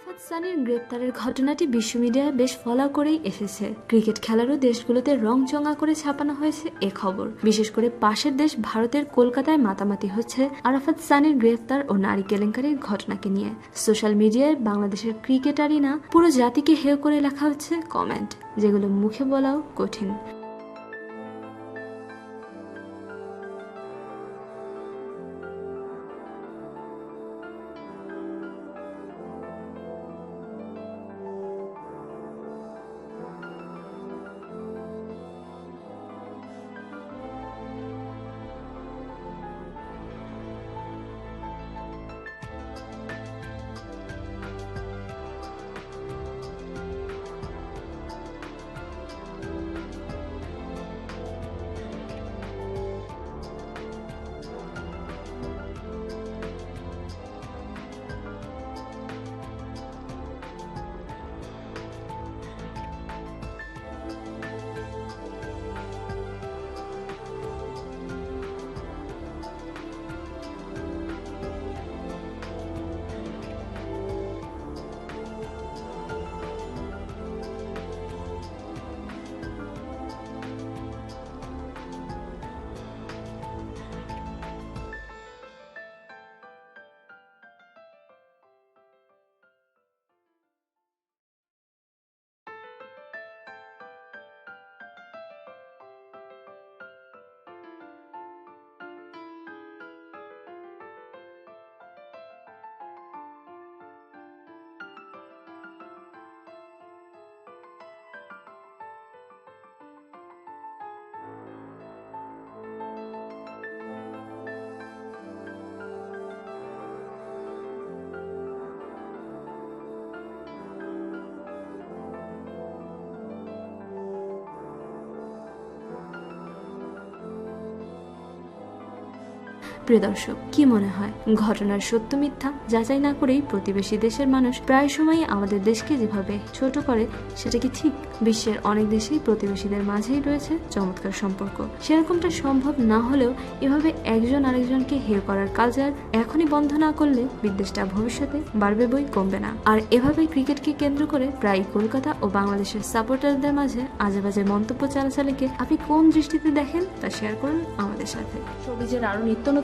আরাফাত সানির গ্রেপ্তারের ঘটনাটি বিশ্ব মিডিয়ায় বেশ ফলো করেই এসেছে। ক্রিকেট খেলারও দেশগুলোতে রং চঙা করে ছাপানো হয়েছে এ খবর। বিশেষ করে পাশের দেশ ভারতের কলকাতায় মাতামাতি হচ্ছে আরাফাত সানির গ্রেফতার ও নারী কেলেঙ্কারির ঘটনাকে নিয়ে। সোশ্যাল মিডিয়ায় বাংলাদেশের ক্রিকেটারই না, পুরো জাতিকে হেয় করে লেখা হচ্ছে কমেন্ট, যেগুলো মুখে বলাও কঠিন। প্রিয় দর্শক, কি মনে হয়? ঘটনার সত্য মিথ্যা যাচাই না করেই প্রতিবেশী দেশের মানুষ প্রায় সময়ই আমাদের দেশকে যেভাবে ছোট করে, সেটা কি ঠিক? বিশ্বের অনেক দেশেই প্রতিবেশীদের মাঝেই রয়েছে চমৎকার সম্পর্ক। সেরকমটা সম্ভব না হলেও এভাবে একজন আরেকজনকে হেয় করার কালচার এখনই বন্ধ না করলে বিদ্বেষটা ভবিষ্যতে বাড়বে বই কমবে না। আর এভাবে ক্রিকেটকে কেন্দ্র করে প্রায় কলকাতা ও বাংলাদেশের সাপোর্টারদের মাঝে আজে বাজে মন্তব্য চালাচালিকে আপনি কোন দৃষ্টিতে দেখেন তা শেয়ার করুন আমাদের সাথে। শোবিজের আরও নিত্য